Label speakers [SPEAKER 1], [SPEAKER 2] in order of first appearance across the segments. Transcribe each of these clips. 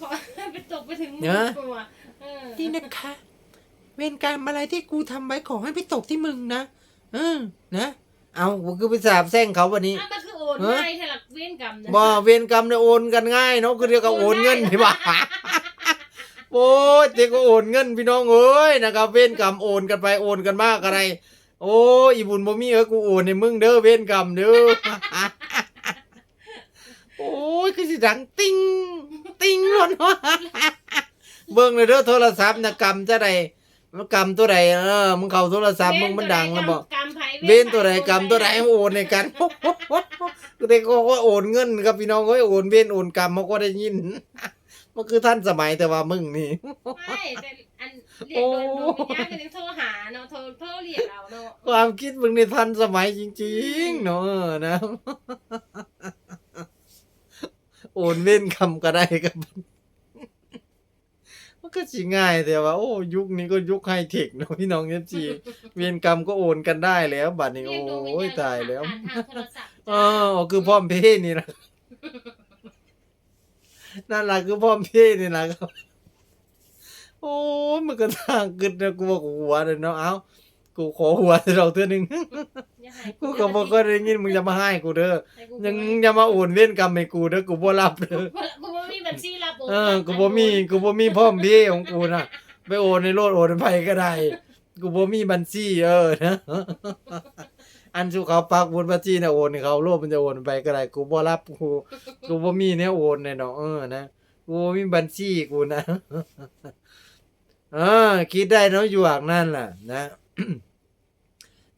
[SPEAKER 1] ขอไปตกไปถึงมื
[SPEAKER 2] เนอะ
[SPEAKER 1] ตัวเออ
[SPEAKER 2] นี่นะคะ เวรกรรมอะไรที่กูทำไว้ขอให้ไปตกที่มึงนะเออนะ เอากูคือไปสาบแช่งเขาวันนี้
[SPEAKER 1] อะมันคือโอน
[SPEAKER 2] เนอะ
[SPEAKER 1] ง่ายแทหลักเว้นกรรมนะ
[SPEAKER 2] บ่เวรกรรมเนี่ยโอนกันง่ายเนาะคือเรียกว่าโอนเงินพี่บ่าโอ้ยเจ๊ก็โอนเงินพี่น้องเอ้ยนะครับ เวรกรรมโอนกันไปโอนกันมากอะไร โอ้ยอีบุญบ่มีเอ้ยกูโอนให้มึงเด้อเวรกรรมเด้อโอ้ยคือสิดังติ้งติ้งล้ นวะเบิ่งเลยเด้อโทรศัพท์นะกรรมจะใดมันกรรมตัวใดเออมึงเข้าโทรศัพท์มึงมันดังแล้วบ่
[SPEAKER 1] กรรมไผ
[SPEAKER 2] เว้นตัวใดกรรมตัวใดโอนในกันก็ได้ก็ว่าโอนเงินครับพี่น้องเอ้ยโอนเว้นโอนกรรมเขาก็ได้ยินมันคือท่านสมัยแต่ว่ามึงนี่
[SPEAKER 1] ไม่แต่อันเรียกโดนโดนวิญญาณก็ยังโทรหาเนาะโทรโทรเรียกเอาเนาะ
[SPEAKER 2] ความคิดมึงนี่ทันสมัยจริงๆเนาะนะโอนเว้นคำก็ได้ครับ มันก็สิง่ายแต่ว่าโอ้ยุคนี้ก็ยุคไฮเทคเนาะพี่น้องเอฟจีเวียนกรรมก็โอนกันได้แล้วบัดนี้
[SPEAKER 1] เรียกโดนวิญ
[SPEAKER 2] โอ้ย
[SPEAKER 1] ญาณ
[SPEAKER 2] ตายแล้ว
[SPEAKER 1] ผ่านทางโทรศัพท์
[SPEAKER 2] อ๋อคือพ่อมเพศนี่นะนั่นแหละคือพ่อมเพศนี่นะครับ โอ้ยมันก็ทางกึดนะกูบอกหัวเลยเนาะเอ้า กูขอหัวเราเท่านึง
[SPEAKER 1] อย่าให้
[SPEAKER 2] กูก็บอกก็ได้ยินมึงจะมาให้กูเด้อ
[SPEAKER 1] ให้กู
[SPEAKER 2] ยังจะมาโอนเว้นกรรมให้กูเด้อกูบ่รับเด้อ
[SPEAKER 1] กูบ่มีบัญชีรับโอน
[SPEAKER 2] เออกูบ่มีกูบ่มีพ่อมเพศของกูน่ะ ไปโอนในโลดโอนไปก็ได้ กูบ่มีบัญชีเออนะอันสุเขาปักบนบัญชีนะโอนให้เขาโลภมันจะโอนไปก็ได้ กูบ่รับกูกูบ่มีแนวโอนเลยเนาะเออนะกูบ่มีบัญชีกูนะเออคิดได้เนาะอยู่หากนั่นล่ะ นะ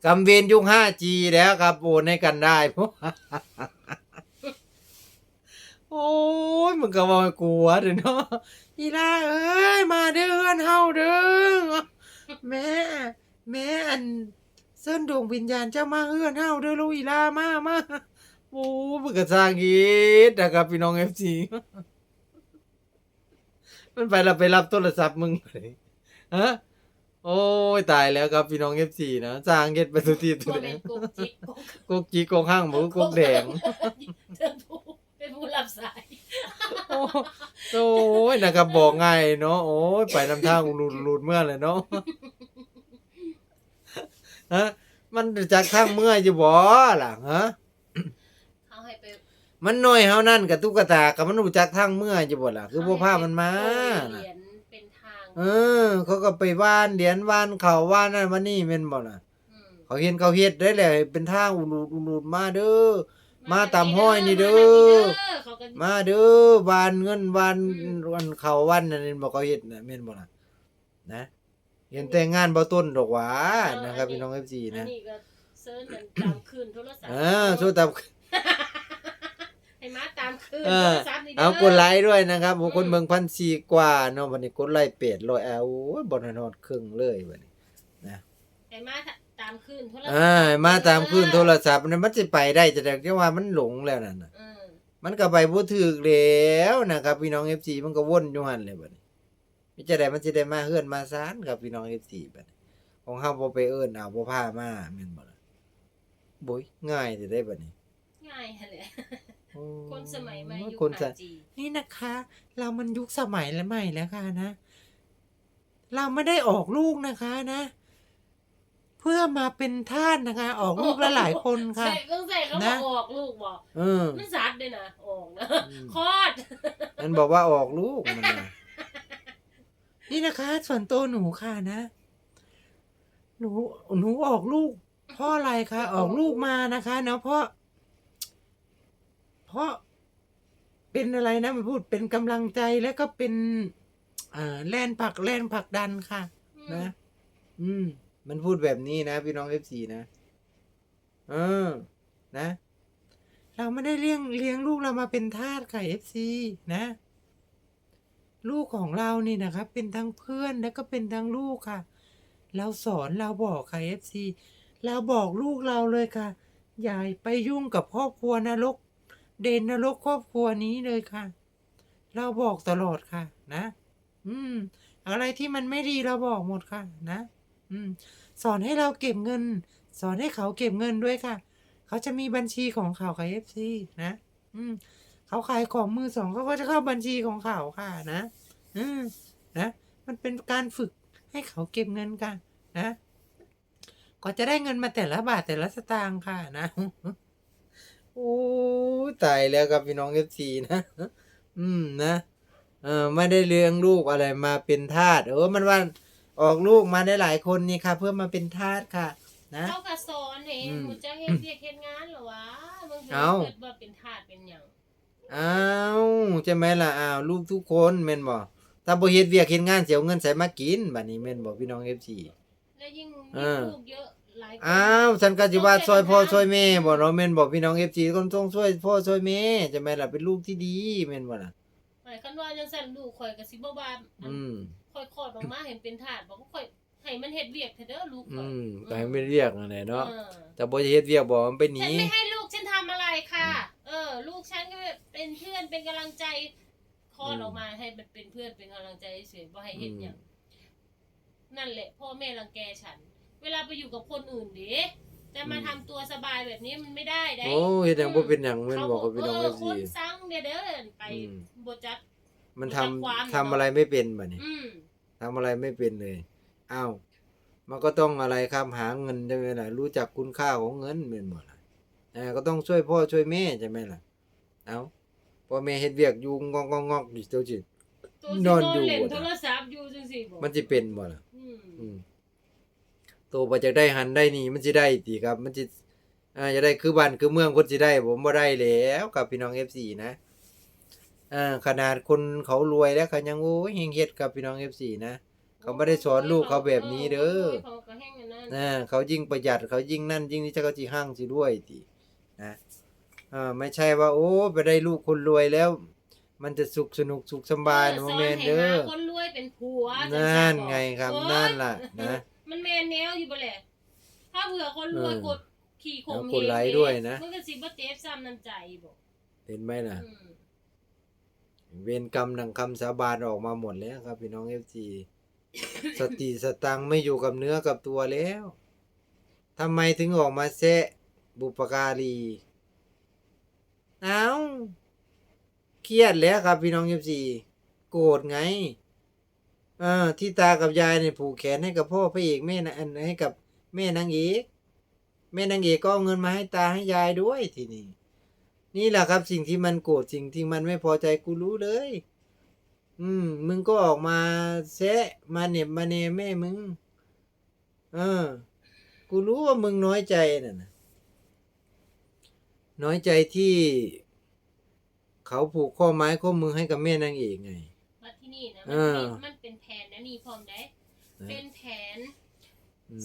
[SPEAKER 2] กำเวียนยุค 5G แล้วครับโอนให้กันได้พวกโอ้ยมึงก็บ่ให้กูวเด้อเนาะอีล่าเอ้ยมาเด้อเฮือนเฮาเด้อแม่แม่อันเส้นดวงวิญญาณเจ้ามาเฮือนเฮาเด้อลูกอีล่ามามาโอ้มึงก็สร้างอีดนะครับพี่น้อง FC มันไปรับไปรับโทรศัพท์มึงไปฮะ โอ้ยตายแล้วครับพี่น้อง FC นะสร้างเฮ็ดไปสุทีสุ
[SPEAKER 1] บ่
[SPEAKER 2] ด
[SPEAKER 1] แม่นกกจิกกก
[SPEAKER 2] กกจีกกห้างหมูกกแดง
[SPEAKER 1] เธอผู้เป็นผู้รับสาย
[SPEAKER 2] โอ้โอ้ยนะครับบอกง่ายเนาะโอ้ยไปนำทางหลุดหลุดเมื่อเลยเนาะฮะมันจากทางเมื่ออยู่บ่ล่ะฮะ
[SPEAKER 1] เขาให้ไป
[SPEAKER 2] มันน้อยเฮานั่นกับตุ๊กตากับมันรู้จักทางเมื่ออยู่บ่ล่ะ คือบ่พามันมา
[SPEAKER 1] โอ้ยเห
[SPEAKER 2] น่ะ
[SPEAKER 1] รียญเป็นทาง
[SPEAKER 2] เออ เขาก็ไปว่านเหรียญว่านเขาว่านนั่นมานี่แม่นบ่ล่ะ
[SPEAKER 1] ม
[SPEAKER 2] เขาเห็นเขาเฮ็ดได้แหละเป็นทางอุลูดอุลูดมาเด้อ มาตามห้อยนี่เด้อ
[SPEAKER 1] มาทางนี้เด้อเขาก็
[SPEAKER 2] มาเด้อวานเงินวานวันเขาวันนั่นนี่บ่เขาเฮ็ดน่ะแม่นบ่ล่ะ นะเห็นแต่งานบ่ต้นดอกหว่านะครับพี่น้อง FC
[SPEAKER 1] อัน
[SPEAKER 2] นะ
[SPEAKER 1] นี้ก็เซิร์ชกันตามคืนโทรศัพท์
[SPEAKER 2] เออสู้ตาม
[SPEAKER 1] ให้มาตามคืน
[SPEAKER 2] เอ
[SPEAKER 1] โท
[SPEAKER 2] อ
[SPEAKER 1] รศัพท์นี่เด้
[SPEAKER 2] เอากดไลค์ด้วยนะครับ
[SPEAKER 1] อืม
[SPEAKER 2] คนเมืองพันสี่กว่าเนาะวันนี้กดไลค์เป็ดร้อยเอาโอ้ยบ่ทันฮอดครึ่งเลยบัดนี้
[SPEAKER 1] ให้มาตามคืนโทรศัพท์
[SPEAKER 2] อ่ามาตามคลื่นโทรศัพท์เนี่ยมันสิไปได้จะได้จังว่ามันหลงแล้วนั่นน่ะ
[SPEAKER 1] เออ
[SPEAKER 2] มันก็ไปบ่ถึกแล้วนะครับ พี่น้อง FC มันก็วนอยู่หั่นเลยบัดนี้มิจะได้มันสิได้มาเฮือนมาซานครับพี่น้อง FC บัดนี้ของเฮาบ่ไปเอิ้นเอาบ่พามาแม่นบ่ล่ะบุยง่ายสิได้บัดนี้
[SPEAKER 1] ง่ายแหละ
[SPEAKER 2] โอ้
[SPEAKER 1] คนสมัยใหม่ยุค
[SPEAKER 2] คนส
[SPEAKER 1] 5G
[SPEAKER 2] นี่นะคะ เรามันยุคสมัยแล้วใหม่แล้วค่ะนะ เราไม่ได้ออกลูกนะคะนะ เพื่อมาเป็นทาสนะคะ ออกลูกละหลายคนค่ะ
[SPEAKER 1] ใส่ต้องใส่เขาบ
[SPEAKER 2] นะ
[SPEAKER 1] อกออกลูกบอก
[SPEAKER 2] เออ
[SPEAKER 1] มันซัดด้วยนะออกนะ
[SPEAKER 2] อืม
[SPEAKER 1] คลอด
[SPEAKER 2] มันบอกว่าออกลูกมันนะนี่นะคะ ส่วนตัวหนูค่ะนะ หนูหนูออกลูกเพราะอะไรคะออกลูกมานะคะ เนาะเพราะ เพราะเป็นอะไรนะมันพูดเป็นกำลังใจแล้วก็เป็นอ่าแล่นผลักแล่นผลักดันค่ะ นะ อืม มันพูดแบบนี้นะพี่น้องเอฟซีนะเออ นะ เราไม่ได้เลี้ยงเลี้ยงลูกเรามาเป็นทาสค่ะเอฟซีนะ ลูกของเรานี่นะครับ เป็นทั้งเพื่อนแล้วก็เป็นทั้งลูกค่ะ เราสอนเราบอกค่ะเอฟซีเราบอกลูกเราเลยค่ะ อย่าไปยุ่งกับครอบครัวนรก เด่นนรกครอบครัวนี้เลยค่ะ เราบอกตลอดค่ะ นะ อืม อะไรที่มันไม่ดีเราบอกหมดค่ะ นะ อืม สอนให้เราเก็บเงิน สอนให้เขาเก็บเงินด้วยค่ะ เขาจะมีบัญชีของเขาค่ะเอฟซีนะ อืม เขาขายของมือสองเขาก็จะเข้าบัญชีของเขาค่ะ นะ อืม นะ มันเป็นการฝึกให้เขาเก็บเงินกันนะ ก็จะได้เงินมาแต่ละบาทแต่ละสตางค์ค่ะนะ โอ้ตายแล้วครับพี่น้องเอฟซีนะ อืมนะเออไม่ได้เลี้ยงลูกอะไรมาเป็นทาสเออมันว่าออกลูกมาได้หลายคนนี่ค่ะ เพื่อมาเป็นทาสค่ะ นะ
[SPEAKER 1] เจ้ากระสอนเอง
[SPEAKER 2] อืม
[SPEAKER 1] มึงจะเฮ็ดเรียกเฮ็ดงานเหรอวะมึง
[SPEAKER 2] เอ้า
[SPEAKER 1] เกิดว่าเป็นทาสเป็นหยัง
[SPEAKER 2] อ้าวใช่ไหมล่ะอ้าวลูกทุกคนแม่นบ่ถ้าบ่เฮ็ดเวียกเฮ็ดงานเสียเอาเงินใส่มากินบัดนี้แม่นบ่พี่น้อง FC
[SPEAKER 1] แล้วยิ่ง
[SPEAKER 2] เอ
[SPEAKER 1] มี
[SPEAKER 2] อ
[SPEAKER 1] ลูกเยอะ หลายคน
[SPEAKER 2] อ้าวฉันก็สิว่าช่วยพ่อช่วยแม่บ่เนาะแม่นบ่พี่น้อง FC คนต้องช่วยพ่อช่วยแม่ใช่ไหมล่ะเป็นลูกที่ดีแม่นบ่ล่ะ
[SPEAKER 1] หมายคันว่าจังซั่นลูกข่อยก็สิบ่ว่าอัน
[SPEAKER 2] อืม
[SPEAKER 1] ข่อยคลอดออกมาเห็นเป็นทาสบอกว่าข่อยให้มันเฮ็ดเวียกเถอะเด้อลูกข่
[SPEAKER 2] อื
[SPEAKER 1] อย
[SPEAKER 2] มก็ให้ไม่เรียกนั่นแหละเนาะ
[SPEAKER 1] เออ
[SPEAKER 2] แต่บ่จะเฮ็ดเวียกบ่มันไปหนี
[SPEAKER 1] ฉันไม่ให้ลูกฉันทำอะไรค่ะ เออ ลูกฉันก็เป็นเพื่อนเป็นกำลังใจคลอดออกมาให้มันเป็นเพื่อนเป็นกำลังใจเฉยๆบ่ให้เฮ็ดหยัง นั่นแหละพ่อแม่รังแกฉัน เวลาไปอยู่กับคนอื่นเด้จะมาทำตัวสบายแบบนี้มันไม่ได้ได้
[SPEAKER 2] โอ้เฮ็ดหยังบ่เป็นหยังแม่นบ่กับพี่น้อง
[SPEAKER 1] เออ
[SPEAKER 2] FC
[SPEAKER 1] คนสั่งเด้อเด้อไป
[SPEAKER 2] อืม
[SPEAKER 1] บ่จัก
[SPEAKER 2] มันทำ
[SPEAKER 1] จักความ
[SPEAKER 2] ทำอะไรไม่เป็นบัดนี้
[SPEAKER 1] อืม
[SPEAKER 2] ทำอะไรไม่เป็นเลยอ้าวมันก็ต้องอะไรครับหาเงินใช่ไหมล่ะรู้จักคุณค่าของเงินเป็นหมดล่ะอ่าก็ต้องช่วยพ่อช่วยแม่ใช่ไหมล่ะเอาพ่อแม่เฮ็ดเวียกอยู่งอกงอกงอกอยู่เจ้าจิ
[SPEAKER 1] ตัวสิ
[SPEAKER 2] นอนอยู่
[SPEAKER 1] เล่น
[SPEAKER 2] อะ
[SPEAKER 1] โทรศัพท์อยู่จังซี่บ่
[SPEAKER 2] มันจะเป็นบ่ล่ะ
[SPEAKER 1] อืม
[SPEAKER 2] อืมโตไปจากได้หันได้นี่มันจะได้ติครับ มันจะอ่าจะได้คือบ้านคือเมืองคนสิได้ ผมบ่ได้แล้วกับพี่น้อง FC นะอ่าขนาดคนเขารวยแล้วเขายังโอ้ยเฮงเฮ็ดกับพี่น้อง FC นะเขาไม่ได้สอนลูกเขาแบบนี้เด้อ
[SPEAKER 1] เขาก็แห้งอันนั้น
[SPEAKER 2] นะเขายิ่งประหยัดเขายิ่งนั่นยิ่งนี่จะเขาจีห้างสิด้วยทีนะอ่าไม่ใช่ว่า โอ้ไปได้ลูกคนรวยแล้ว มันจะสุขสนุกสุขสำบายนะโมเมนเด้อ
[SPEAKER 1] สอนให้หาคนรวยเป็นผัวจัง
[SPEAKER 2] นั่น
[SPEAKER 1] บอก
[SPEAKER 2] ไงครับ
[SPEAKER 1] โอ๊ย
[SPEAKER 2] นั่นล่ะนะ
[SPEAKER 1] มันแมนแนวอยู่บ่แหละถ้าเผื่อคนรวย
[SPEAKER 2] เออก
[SPEAKER 1] ดขี่ข่ม
[SPEAKER 2] แล้วกดไลค์ด้วยนะ
[SPEAKER 1] มันก็สิบ่เจ็บซ้ำน้ำใจบ่
[SPEAKER 2] เห็นไหมล่ะ
[SPEAKER 1] อืม
[SPEAKER 2] เวรกรรมดังคำสาบานออกมาหมดแล้วครับ พี่น้องเอฟซีสติสตังค์ไม่อยู่กับเนื้อกับตัวแล้วทำไมถึงออกมาแซะบุปการีเอาเครียดแล้วครับพี่น้องเอฟซีโกรธไงเอที่ตากับยายเนี่ยผูกแขนให้กับพ่อพระเอกแม่นะอันให้กับแม่นางเอกแม่นางเอกก็เอาเงินมาให้ตาให้ยายด้วยทีนี้นี่แหละครับสิ่งที่มันโกรธสิ่งที่มันไม่พอใจกูรู้เลย อืม มึงก็ออกมาแซะมาเน็บมาเนแม่มึงเออ กูรู้ว่ามึงน้อยใจน่ะนะน้อยใจที่ เขาผูกข้อไม้ข้อมือให้กับแม่นางเอกไง
[SPEAKER 1] บัดที่นี่นะ
[SPEAKER 2] เอ
[SPEAKER 1] มัน
[SPEAKER 2] อ
[SPEAKER 1] เป็นมันเป็นแผนนะนี่พร้อมได้ เป็นแผน